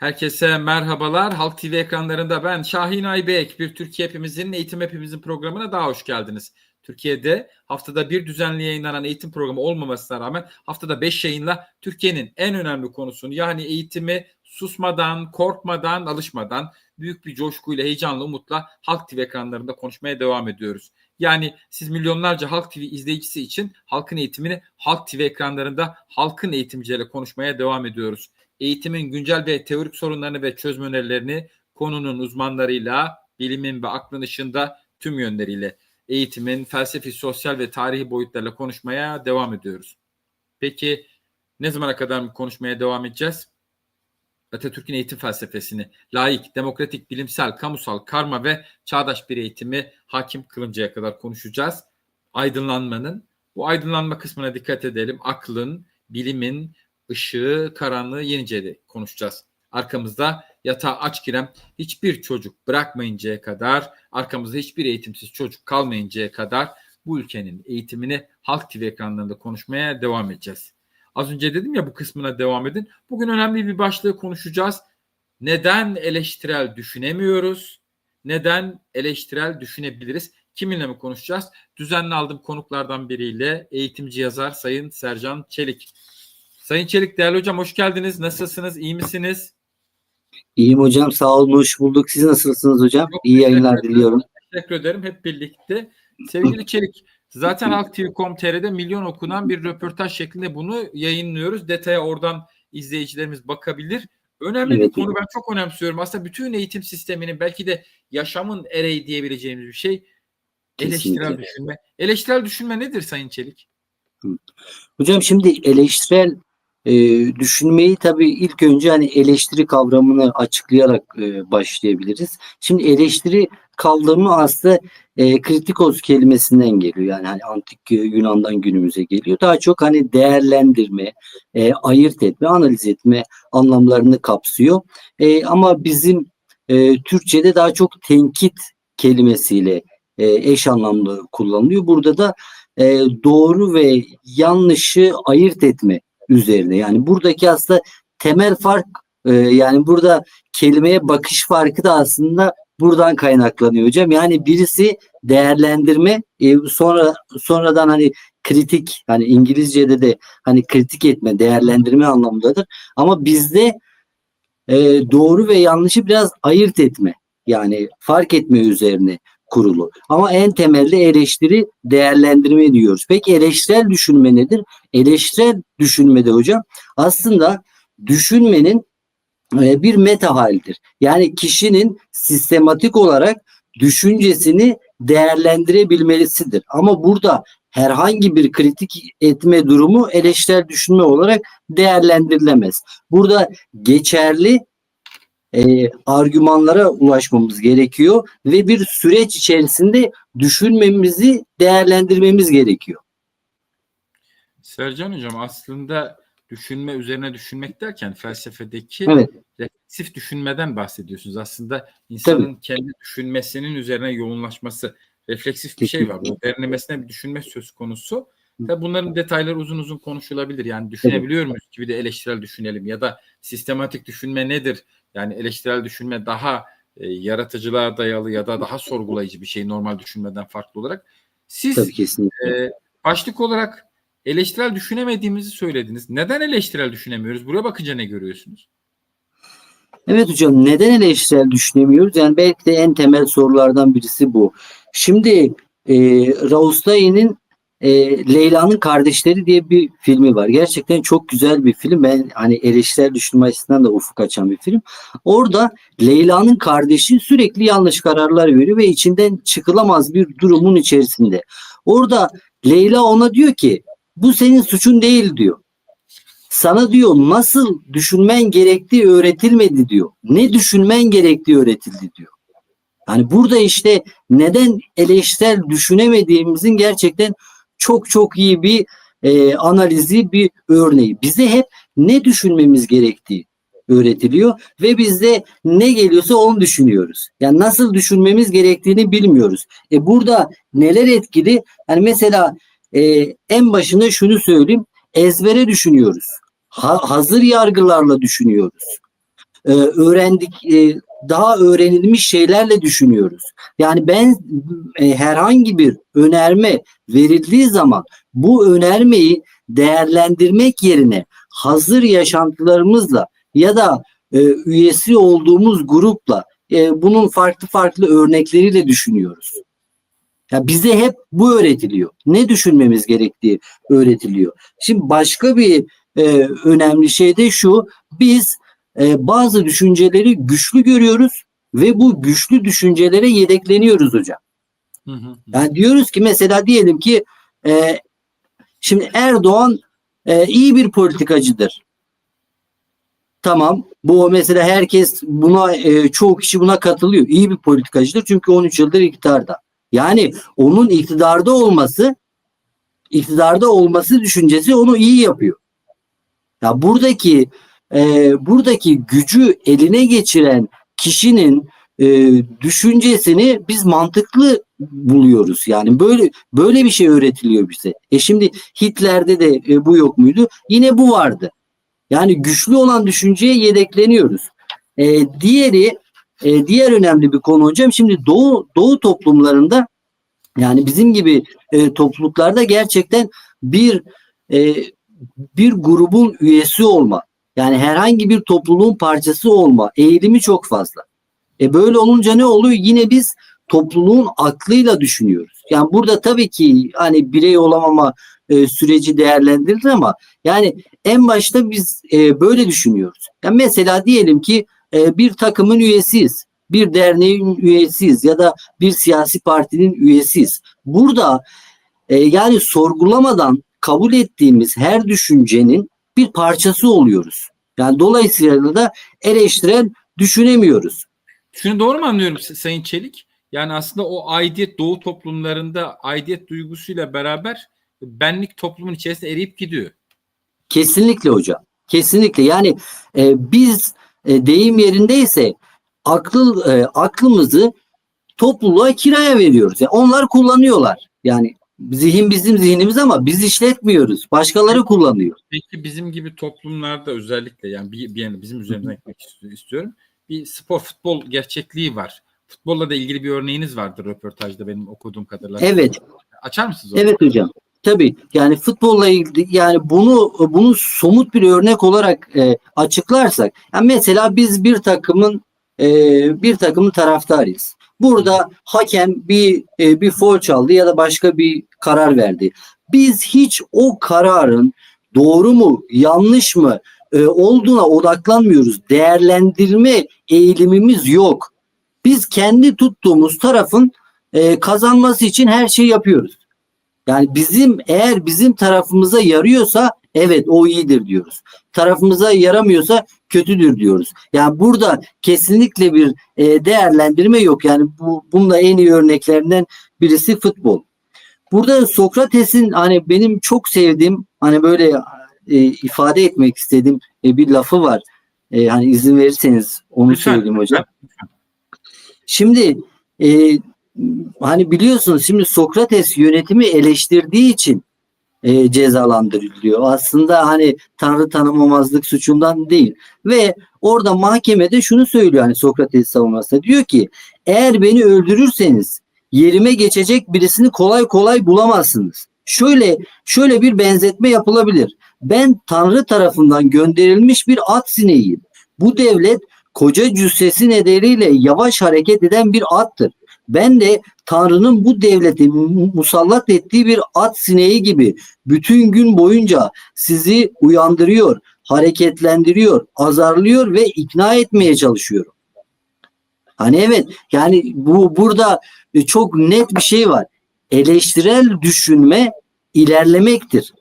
Herkese merhabalar. Halk TV ekranlarında ben Şahin Aybek. Bir Türkiye Hepimizin Eğitim Hepimizin programına daha hoş geldiniz. Türkiye'de haftada bir düzenli yayınlanan eğitim programı olmamasına rağmen haftada 5 yayınla Türkiye'nin en önemli konusunu yani eğitimi susmadan, korkmadan, alışmadan büyük bir coşkuyla, heyecanla, umutla Halk TV ekranlarında konuşmaya devam ediyoruz. Yani siz milyonlarca Halk TV izleyicisi için halkın eğitimini Halk TV ekranlarında halkın eğitimciyle konuşmaya devam ediyoruz eğitimin güncel ve teorik sorunlarını ve çözüm önerilerini konunun uzmanlarıyla, bilimin ve aklın ışığında tüm yönleriyle eğitimin felsefi, sosyal ve tarihi boyutlarla konuşmaya devam ediyoruz. Peki ne zamana kadar konuşmaya devam edeceğiz? Atatürk'ün eğitim felsefesini layık, demokratik, bilimsel, kamusal, karma ve çağdaş bir eğitimi hakim kılıncaya kadar konuşacağız. Aydınlanmanın, bu aydınlanma kısmına dikkat edelim. Aklın, bilimin, ışığı, karanlığı Yenice'de konuşacağız. Arkamızda yatağa aç giren hiçbir çocuk bırakmayıncaya kadar, arkamızda hiçbir eğitimsiz çocuk kalmayıncaya kadar bu ülkenin eğitimini Halk TV ekranlarında konuşmaya devam edeceğiz. Az önce dedim ya bu kısmına devam edin. Bugün önemli bir başlığı konuşacağız. Neden eleştirel düşünemiyoruz? Neden eleştirel düşünebiliriz? Kiminle mi konuşacağız? Düzenli aldığım konuklardan biriyle eğitimci yazar Sayın Sercan Çelik. Sayın Çelik değerli hocam hoş geldiniz. Nasılsınız? İyi misiniz? İyiyim hocam. Sağ olun. Hoş bulduk. Siz nasılsınız hocam? Çok İyi yayınlar teşekkür diliyorum. Teşekkür ederim hep birlikte. Sevgili Çelik, zaten Halk TV.com.tr'de milyon okunan bir röportaj şeklinde bunu yayınlıyoruz. Detaya oradan izleyicilerimiz bakabilir. Önemli bir Evet. konu ben çok önemsiyorum. Aslında bütün eğitim sisteminin belki de yaşamın ereği diyebileceğimiz bir şey. Eleştirel Kesinlikle. düşünme. Eleştirel düşünme nedir Sayın Çelik? Hocam şimdi eleştirel e, düşünmeyi tabii ilk önce hani eleştiri kavramını açıklayarak e, başlayabiliriz. Şimdi eleştiri kavramı aslında e, kritikos kelimesinden geliyor. Yani hani antik e, Yunan'dan günümüze geliyor. Daha çok hani değerlendirme, e, ayırt etme, analiz etme anlamlarını kapsıyor. E, ama bizim e, Türkçe'de daha çok tenkit kelimesiyle e, eş anlamlı kullanılıyor. Burada da e, doğru ve yanlışı ayırt etme üzerine. Yani buradaki aslında temel fark e, yani burada kelimeye bakış farkı da aslında buradan kaynaklanıyor hocam. Yani birisi değerlendirme e, sonra sonradan hani kritik hani İngilizce'de de hani kritik etme değerlendirme anlamındadır. Ama bizde e, doğru ve yanlışı biraz ayırt etme yani fark etme üzerine kurulu. Ama en temelde eleştiri değerlendirme diyoruz. Peki eleştirel düşünme nedir? Eleştirel düşünmede hocam aslında düşünmenin e, bir meta halidir. Yani kişinin sistematik olarak düşüncesini değerlendirebilmesidir. Ama burada herhangi bir kritik etme durumu eleştirel düşünme olarak değerlendirilemez. Burada geçerli e, argümanlara ulaşmamız gerekiyor ve bir süreç içerisinde düşünmemizi değerlendirmemiz gerekiyor. Sercan Hocam aslında düşünme üzerine düşünmek derken felsefedeki Evet. refleksif düşünmeden bahsediyorsunuz. Aslında insanın kendi düşünmesinin üzerine yoğunlaşması, refleksif bir şey var. Bu derinlemesine bir düşünme söz konusu. Tabii bunların detayları uzun uzun konuşulabilir. Yani düşünebiliyor muyuz gibi de eleştirel düşünelim ya da sistematik düşünme nedir? Yani eleştirel düşünme daha e, yaratıcılığa dayalı ya da daha sorgulayıcı bir şey normal düşünmeden farklı olarak. Siz Tabii kesinlikle. e, başlık olarak eleştirel düşünemediğimizi söylediniz. Neden eleştirel düşünemiyoruz? Buraya bakınca ne görüyorsunuz? Evet hocam neden eleştirel düşünemiyoruz? Yani belki de en temel sorulardan birisi bu. Şimdi e, Raustay'ın e, Leyla'nın Kardeşleri diye bir filmi var. Gerçekten çok güzel bir film. Ben hani eleştirel düşünme açısından da ufuk açan bir film. Orada Leyla'nın kardeşi sürekli yanlış kararlar veriyor ve içinden çıkılamaz bir durumun içerisinde. Orada Leyla ona diyor ki bu senin suçun değil diyor. Sana diyor nasıl düşünmen gerektiği öğretilmedi diyor. Ne düşünmen gerektiği öğretildi diyor. Yani burada işte neden eleştirel düşünemediğimizin gerçekten çok çok iyi bir e, analizi, bir örneği. Bize hep ne düşünmemiz gerektiği öğretiliyor ve biz de ne geliyorsa onu düşünüyoruz. Yani nasıl düşünmemiz gerektiğini bilmiyoruz. E burada neler etkili? Yani mesela e, en başında şunu söyleyeyim. Ezbere düşünüyoruz. Ha- hazır yargılarla düşünüyoruz. e, öğrendik e, daha öğrenilmiş şeylerle düşünüyoruz. Yani ben e, herhangi bir önerme verildiği zaman bu önermeyi değerlendirmek yerine hazır yaşantılarımızla ya da e, üyesi olduğumuz grupla e, bunun farklı farklı örnekleriyle düşünüyoruz. Ya bize hep bu öğretiliyor. Ne düşünmemiz gerektiği öğretiliyor. Şimdi başka bir e, önemli şey de şu. Biz e, bazı düşünceleri güçlü görüyoruz ve bu güçlü düşüncelere yedekleniyoruz hocam. Hı hı. Yani diyoruz ki mesela diyelim ki e, şimdi Erdoğan e, iyi bir politikacıdır. Tamam. Bu mesela herkes buna e, çoğu kişi buna katılıyor. İyi bir politikacıdır çünkü 13 yıldır iktidarda. Yani onun iktidarda olması iktidarda olması düşüncesi onu iyi yapıyor. Ya buradaki e, buradaki gücü eline geçiren kişinin e, düşüncesini biz mantıklı buluyoruz. Yani böyle böyle bir şey öğretiliyor bize. E şimdi Hitler'de de e, bu yok muydu? Yine bu vardı. Yani güçlü olan düşünceye yedekleniyoruz. E, diğeri e, diğer önemli bir konu hocam. Şimdi Doğu Doğu toplumlarında yani bizim gibi e, topluluklarda gerçekten bir e, bir grubun üyesi olma, yani herhangi bir topluluğun parçası olma eğilimi çok fazla. E böyle olunca ne oluyor? Yine biz topluluğun aklıyla düşünüyoruz. Yani burada tabii ki hani birey olamama e, süreci değerlendirilir ama yani en başta biz e, böyle düşünüyoruz. Yani mesela diyelim ki e, bir takımın üyesiyiz, bir derneğin üyesiyiz ya da bir siyasi partinin üyesiyiz. Burada e, yani sorgulamadan kabul ettiğimiz her düşüncenin bir parçası oluyoruz. Yani dolayısıyla da eleştirel düşünemiyoruz. Şunu doğru mu anlıyorum Sayın Çelik? Yani aslında o aidiyet doğu toplumlarında aidiyet duygusuyla beraber benlik toplumun içerisinde eriyip gidiyor. Kesinlikle hocam. Kesinlikle. Yani e, biz e, deyim yerindeyse akıl e, aklımızı topluluğa kiraya veriyoruz. Yani onlar kullanıyorlar. Yani zihin bizim zihnimiz ama biz işletmiyoruz. Başkaları kullanıyor. Peki bizim gibi toplumlarda özellikle yani bir, bir yana bizim üzerimizden gitmek ist- istiyorum. Bir spor futbol gerçekliği var. Futbolla da ilgili bir örneğiniz vardır röportajda benim okuduğum kadarıyla. Evet. Açar mısınız onu? Evet hocam. Tabii yani futbolla ilgili yani bunu bunu somut bir örnek olarak e, açıklarsak yani mesela biz bir takımın e, bir takımın taraftarıyız. Burada hakem bir e, bir foul çaldı ya da başka bir karar verdi. Biz hiç o kararın doğru mu yanlış mı e, olduğuna odaklanmıyoruz. Değerlendirme eğilimimiz yok. Biz kendi tuttuğumuz tarafın e, kazanması için her şeyi yapıyoruz. Yani bizim eğer bizim tarafımıza yarıyorsa evet o iyidir diyoruz. Tarafımıza yaramıyorsa kötüdür diyoruz. Yani burada kesinlikle bir e, değerlendirme yok. Yani bu bununla en iyi örneklerinden birisi futbol. Burada Sokrates'in hani benim çok sevdiğim hani böyle e, ifade etmek istediğim e, bir lafı var. E, hani izin verirseniz onu Lütfen, söyleyeyim hocam. Şimdi e, hani biliyorsunuz şimdi Sokrates yönetimi eleştirdiği için e, cezalandırılıyor. Aslında hani tanrı tanımamazlık suçundan değil. Ve orada mahkemede şunu söylüyor hani Sokrates savunmasında. Diyor ki eğer beni öldürürseniz yerime geçecek birisini kolay kolay bulamazsınız. Şöyle şöyle bir benzetme yapılabilir. Ben Tanrı tarafından gönderilmiş bir at sineğiyim. Bu devlet koca cüssesi nedeniyle yavaş hareket eden bir attır. Ben de Tanrı'nın bu devleti mu- musallat ettiği bir at sineği gibi bütün gün boyunca sizi uyandırıyor, hareketlendiriyor, azarlıyor ve ikna etmeye çalışıyorum. Hani evet yani bu burada e, çok net bir şey var. Eleştirel düşünme ilerlemektir.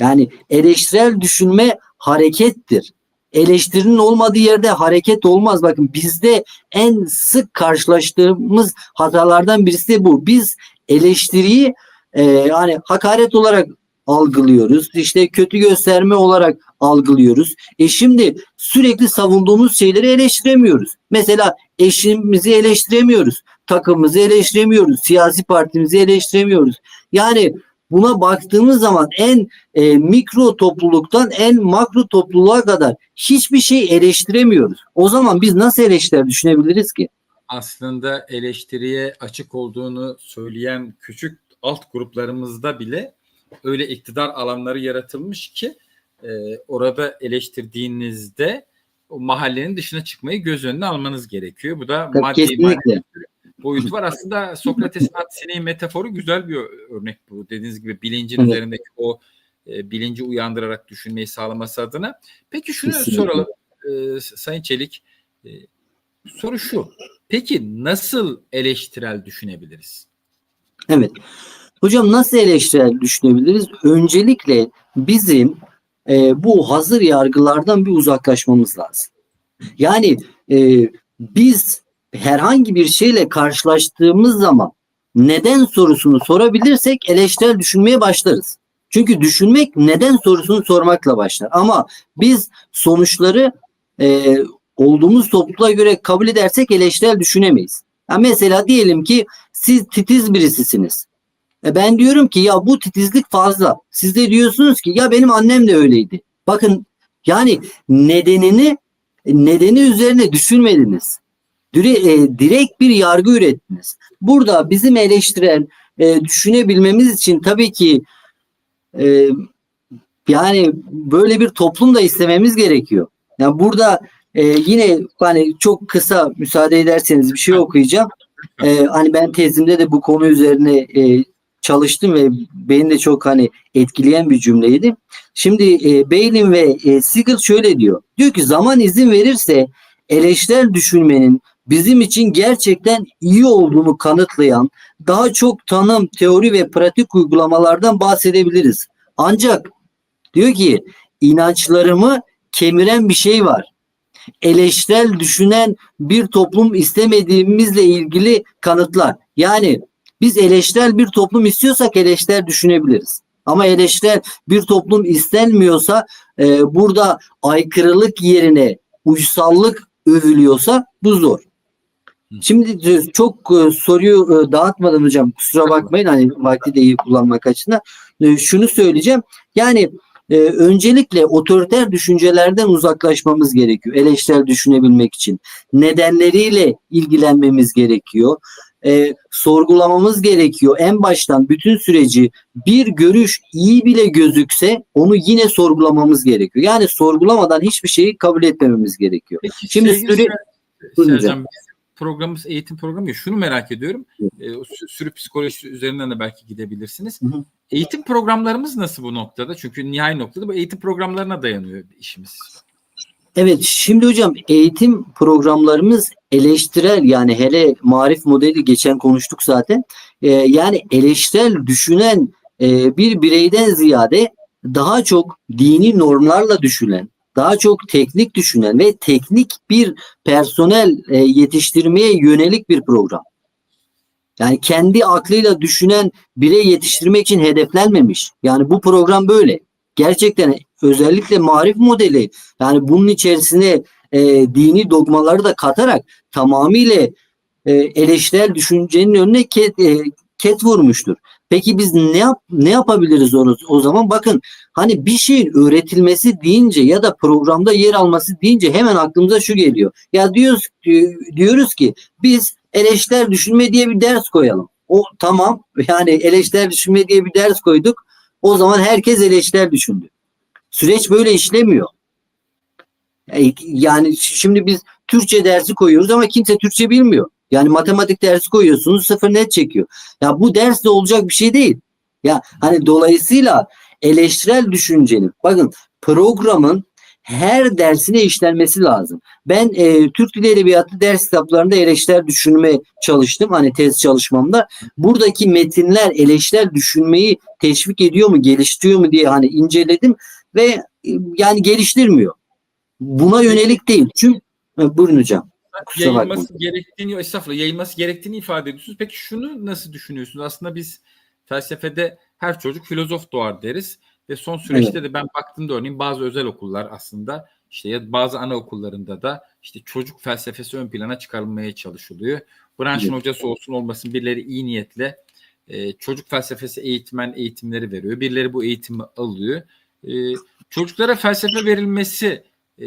Yani eleştirel düşünme harekettir. Eleştirinin olmadığı yerde hareket olmaz. Bakın bizde en sık karşılaştığımız hatalardan birisi de bu. Biz eleştiriyi e, hani hakaret olarak algılıyoruz. İşte kötü gösterme olarak algılıyoruz. E şimdi sürekli savunduğumuz şeyleri eleştiremiyoruz. Mesela eşimizi eleştiremiyoruz. Takımımızı eleştiremiyoruz. Siyasi partimizi eleştiremiyoruz. Yani buna baktığımız zaman en e, mikro topluluktan en makro topluluğa kadar hiçbir şey eleştiremiyoruz. O zaman biz nasıl eleştiriler düşünebiliriz ki? aslında eleştiriye açık olduğunu söyleyen küçük alt gruplarımızda bile öyle iktidar alanları yaratılmış ki e, orada eleştirdiğinizde o mahallenin dışına çıkmayı göz önüne almanız gerekiyor. Bu da Tabii, maddi kesinlikle. manevi bir boyutu var. Aslında Sokrates'in hadisineyi metaforu güzel bir örnek bu. Dediğiniz gibi bilincin Evet. üzerindeki o e, bilinci uyandırarak düşünmeyi sağlaması adına. Peki şunu Kesinlikle. soralım e, Sayın Çelik. E, soru şu. Peki nasıl eleştirel düşünebiliriz? Evet. Hocam nasıl eleştirel düşünebiliriz? Öncelikle bizim e, bu hazır yargılardan bir uzaklaşmamız lazım. Yani e, biz herhangi bir şeyle karşılaştığımız zaman neden sorusunu sorabilirsek eleştirel düşünmeye başlarız. Çünkü düşünmek neden sorusunu sormakla başlar. Ama biz sonuçları e, olduğumuz topluluğa göre kabul edersek eleştirel düşünemeyiz. Ya mesela diyelim ki siz titiz birisisiniz. E ben diyorum ki ya bu titizlik fazla. Siz de diyorsunuz ki ya benim annem de öyleydi. Bakın yani nedenini nedeni üzerine düşünmediniz. E, direkt bir yargı ürettiniz. Burada bizim eleştiren e, düşünebilmemiz için tabii ki e, yani böyle bir toplum da istememiz gerekiyor. Yani burada e, yine hani çok kısa müsaade ederseniz bir şey okuyacağım. E, hani ben tezimde de bu konu üzerine e, çalıştım ve beni de çok hani etkileyen bir cümleydi. Şimdi e, Bailey ve e, Siegel şöyle diyor. Diyor ki zaman izin verirse eleştirel düşünmenin bizim için gerçekten iyi olduğunu kanıtlayan daha çok tanım, teori ve pratik uygulamalardan bahsedebiliriz. Ancak diyor ki inançlarımı kemiren bir şey var. Eleştirel düşünen bir toplum istemediğimizle ilgili kanıtlar. Yani biz eleştirel bir toplum istiyorsak eleştirel düşünebiliriz. Ama eleştirel bir toplum istenmiyorsa e, burada aykırılık yerine uysallık övülüyorsa bu zor. Şimdi e, çok e, soruyu e, dağıtmadan hocam kusura bakmayın hani vakti de iyi kullanmak açısından şunu söyleyeceğim. Yani e, öncelikle otoriter düşüncelerden uzaklaşmamız gerekiyor. Eleştirel düşünebilmek için. Nedenleriyle ilgilenmemiz gerekiyor. E, sorgulamamız gerekiyor. En baştan bütün süreci bir görüş iyi bile gözükse onu yine sorgulamamız gerekiyor. Yani sorgulamadan hiçbir şeyi kabul etmememiz gerekiyor. Peki Şimdi sevgili süre- Sercan, programımız eğitim programı ya şunu merak ediyorum. E, sürü psikolojisi üzerinden de belki gidebilirsiniz. Hı hı. Eğitim programlarımız nasıl bu noktada? Çünkü nihai noktada bu eğitim programlarına dayanıyor işimiz. Evet şimdi hocam eğitim programlarımız eleştirel yani hele marif modeli geçen konuştuk zaten. Ee, yani eleştirel düşünen e, bir bireyden ziyade daha çok dini normlarla düşünen, daha çok teknik düşünen ve teknik bir personel e, yetiştirmeye yönelik bir program. Yani kendi aklıyla düşünen birey yetiştirmek için hedeflenmemiş. Yani bu program böyle. Gerçekten özellikle marif modeli yani bunun içerisine e, dini dogmaları da katarak tamamıyla e, eleştirel düşüncenin önüne ket, e, ket vurmuştur. Peki biz ne yap ne yapabiliriz onu o zaman? Bakın hani bir şeyin öğretilmesi deyince ya da programda yer alması deyince hemen aklımıza şu geliyor. Ya diyoruz diyoruz ki biz eleştirel düşünme diye bir ders koyalım. O tamam yani eleştirel düşünme diye bir ders koyduk. O zaman herkes eleştirel düşündü. Süreç böyle işlemiyor. E, Yani şimdi biz Türkçe dersi koyuyoruz ama kimse Türkçe bilmiyor. Yani matematik dersi koyuyorsunuz sıfır net çekiyor. Ya bu ders de olacak bir şey değil. Ya hani dolayısıyla eleştirel düşüncenin bakın programın her dersine işlenmesi lazım. Ben e, Türk Dili Edebiyatı ders kitaplarında eleştirel düşünme çalıştım. Hani tez çalışmamda. Buradaki metinler eleştirel düşünmeyi teşvik ediyor mu, geliştiriyor mu diye hani inceledim ve e, yani geliştirmiyor. Buna yönelik değil. Çünkü Ha, buyurun hocam. Yayılması gerektiğini, estağfurullah yayılması gerektiğini ifade ediyorsunuz. Peki şunu nasıl düşünüyorsunuz? Aslında biz felsefede her çocuk filozof doğar deriz ve son süreçte de ben baktığımda örneğin bazı özel okullar aslında işte ya bazı anaokullarında da işte çocuk felsefesi ön plana çıkarılmaya çalışılıyor. Branşın Evet. hocası olsun olmasın birileri iyi niyetle e, çocuk felsefesi eğitmen eğitimleri veriyor. Birileri bu eğitimi alıyor. E, çocuklara felsefe verilmesi e,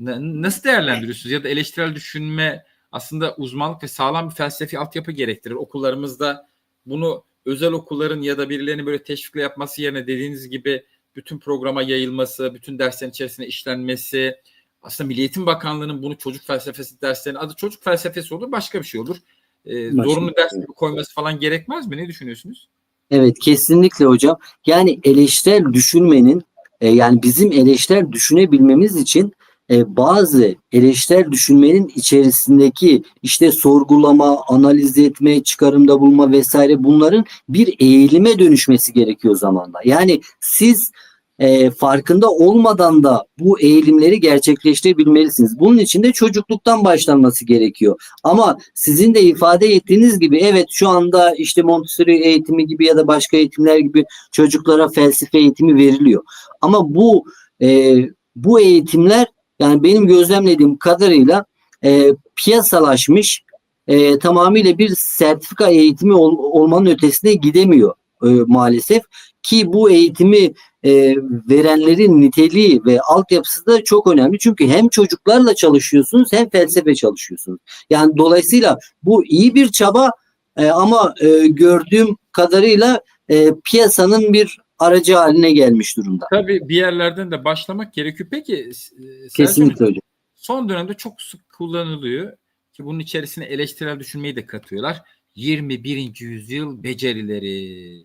nasıl değerlendiriyorsunuz? Ya da eleştirel düşünme aslında uzmanlık ve sağlam bir felsefi altyapı gerektirir. Okullarımızda bunu özel okulların ya da birilerinin böyle teşvikle yapması yerine dediğiniz gibi bütün programa yayılması, bütün derslerin içerisine işlenmesi, aslında Milli Eğitim Bakanlığı'nın bunu çocuk felsefesi derslerinin adı çocuk felsefesi olur, başka bir şey olur. Ee, zorunlu ders şey. koyması falan gerekmez mi? Ne düşünüyorsunuz? Evet kesinlikle hocam. Yani eleştirel düşünmenin e, yani bizim eleştirel düşünebilmemiz için e, bazı eleştirel düşünmenin içerisindeki işte sorgulama, analiz etme, çıkarımda bulma vesaire bunların bir eğilime dönüşmesi gerekiyor zamanla. Yani siz e, farkında olmadan da bu eğilimleri gerçekleştirebilmelisiniz. Bunun için de çocukluktan başlanması gerekiyor. Ama sizin de ifade ettiğiniz gibi evet şu anda işte Montessori eğitimi gibi ya da başka eğitimler gibi çocuklara felsefe eğitimi veriliyor. Ama bu e, bu eğitimler yani benim gözlemlediğim kadarıyla e, piyasalaşmış e, tamamıyla bir sertifika eğitimi ol- olmanın ötesine gidemiyor e, maalesef ki bu eğitimi e, verenlerin niteliği ve altyapısı da çok önemli. Çünkü hem çocuklarla çalışıyorsunuz hem felsefe çalışıyorsunuz. Yani dolayısıyla bu iyi bir çaba e, ama e, gördüğüm kadarıyla e, piyasanın bir aracı haline gelmiş durumda. Tabii bir yerlerden de başlamak gerekiyor. Peki e, Kesinlikle Hocam, hocam. son dönemde çok sık kullanılıyor ki bunun içerisine eleştirel düşünmeyi de katıyorlar. 21. yüzyıl becerileri.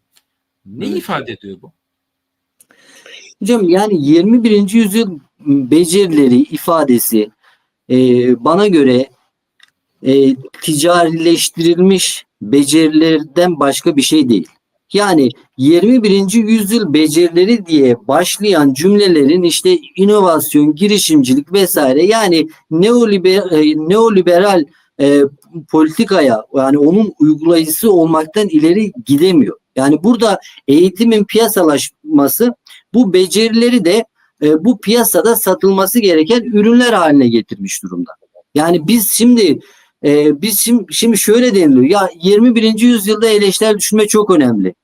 Ne Evet. ifade ediyor bu? Hocam yani 21. yüzyıl becerileri ifadesi e, bana göre e, ticarileştirilmiş becerilerden başka bir şey değil. Yani 21. yüzyıl becerileri diye başlayan cümlelerin işte inovasyon, girişimcilik vesaire yani neoliberal, neoliberal e, politikaya yani onun uygulayıcısı olmaktan ileri gidemiyor. Yani burada eğitimin piyasalaşması bu becerileri de e, bu piyasada satılması gereken ürünler haline getirmiş durumda. Yani biz şimdi e, biz şimdi, şimdi şöyle deniliyor. Ya 21. yüzyılda eleştirel düşünme çok önemli.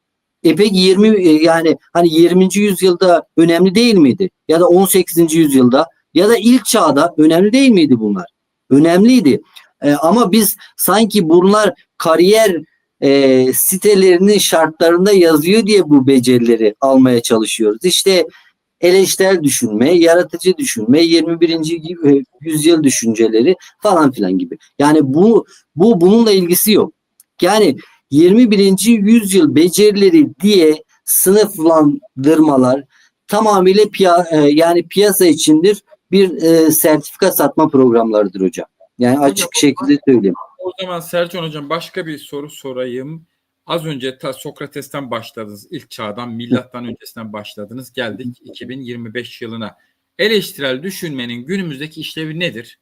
E peki 20 e, yani hani 20. yüzyılda önemli değil miydi? Ya da 18. yüzyılda ya da ilk çağda önemli değil miydi bunlar? Önemliydi. E, ama biz sanki bunlar kariyer e, sitelerinin şartlarında yazıyor diye bu becerileri almaya çalışıyoruz. İşte eleştirel düşünme, yaratıcı düşünme, 21. y- yüzyıl düşünceleri falan filan gibi. Yani bu bu bununla ilgisi yok. Yani 21. yüzyıl becerileri diye sınıflandırmalar tamamıyla piya, e, yani piyasa içindir bir e, sertifika satma programlarıdır hocam. Yani açık şekilde söyleyeyim. O zaman Sercan Hocam başka bir soru sorayım. Az önce ta Sokrates'ten başladınız. ilk çağdan, milattan öncesinden başladınız. Geldik 2025 yılına. Eleştirel düşünmenin günümüzdeki işlevi nedir?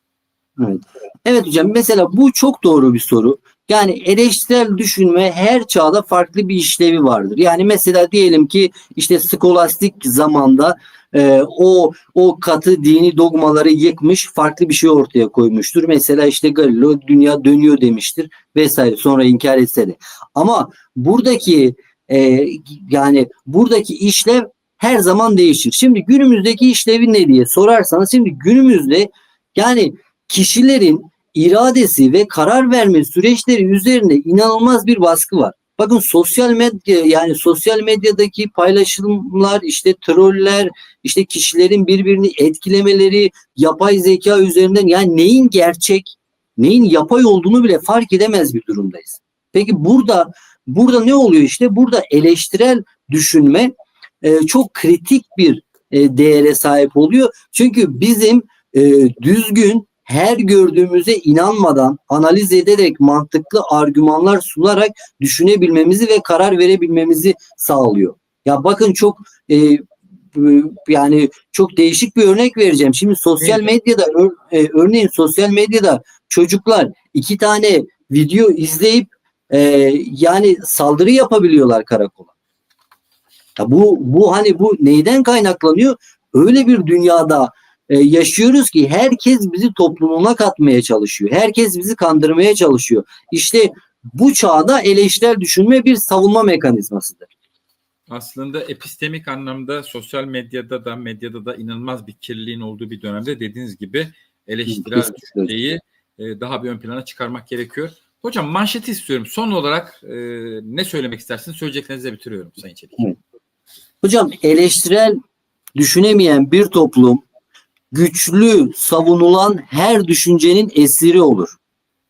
Evet hocam mesela bu çok doğru bir soru. Yani eleştirel düşünme her çağda farklı bir işlevi vardır. Yani mesela diyelim ki işte skolastik zamanda e, o o katı dini dogmaları yıkmış farklı bir şey ortaya koymuştur. Mesela işte Galileo dünya dönüyor demiştir vesaire sonra inkar etse de. Ama buradaki e, yani buradaki işlev her zaman değişir. Şimdi günümüzdeki işlevi ne diye sorarsanız şimdi günümüzde yani kişilerin iradesi ve karar verme süreçleri üzerinde inanılmaz bir baskı var. Bakın sosyal medya yani sosyal medyadaki paylaşımlar işte troller işte kişilerin birbirini etkilemeleri yapay zeka üzerinden yani neyin gerçek neyin yapay olduğunu bile fark edemez bir durumdayız. Peki burada burada ne oluyor işte burada eleştirel düşünme e, çok kritik bir e, değere sahip oluyor. Çünkü bizim e, düzgün her gördüğümüze inanmadan analiz ederek mantıklı argümanlar sunarak düşünebilmemizi ve karar verebilmemizi sağlıyor. Ya bakın çok e, yani çok değişik bir örnek vereceğim. Şimdi sosyal medyada ör- e, örneğin sosyal medyada çocuklar iki tane video izleyip e, yani saldırı yapabiliyorlar karakola. Ya bu bu hani bu neyden kaynaklanıyor? Öyle bir dünyada e, yaşıyoruz ki herkes bizi toplumuna katmaya çalışıyor. Herkes bizi kandırmaya çalışıyor. İşte bu çağda eleştirel düşünme bir savunma mekanizmasıdır. Aslında epistemik anlamda sosyal medyada da medyada da inanılmaz bir kirliliğin olduğu bir dönemde dediğiniz gibi eleştirel düşünceyi e, daha bir ön plana çıkarmak gerekiyor. Hocam manşeti istiyorum. Son olarak e, ne söylemek istersiniz? Söyleyeceklerinizi bitiriyorum Sayın Çelik. Hocam eleştirel düşünemeyen bir toplum güçlü savunulan her düşüncenin esiri olur.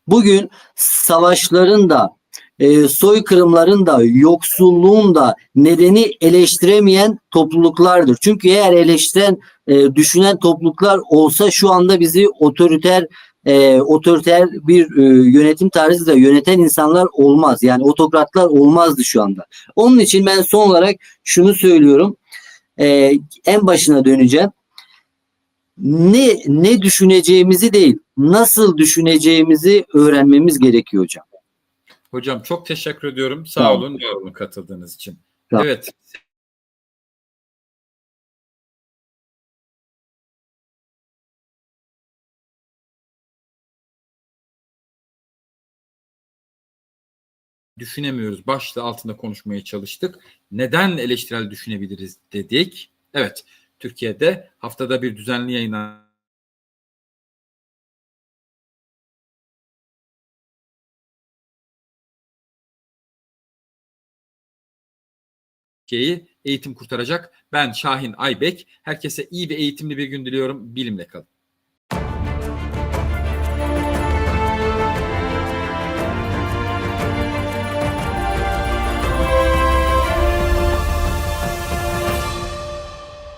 Bugün savaşların da e, soykırımların da yoksulluğun da nedeni eleştiremeyen topluluklardır. Çünkü eğer eleştiren e, düşünen topluluklar olsa şu anda bizi otoriter e, otoriter bir e, yönetim tarzıyla yöneten insanlar olmaz. Yani otokratlar olmazdı şu anda. Onun için ben son olarak şunu söylüyorum. Ee, en başına döneceğim. Ne ne düşüneceğimizi değil, nasıl düşüneceğimizi öğrenmemiz gerekiyor hocam. Hocam çok teşekkür ediyorum. Sağ Sağ olun, var olun katıldığınız için. Olun. Evet. düşünemiyoruz. Başlığı altında konuşmaya çalıştık. Neden eleştirel düşünebiliriz dedik. Evet, Türkiye'de haftada bir düzenli yayınlanan Türkiye'yi eğitim kurtaracak. Ben Şahin Aybek. Herkese iyi ve eğitimli bir gün diliyorum. Bilimle kalın.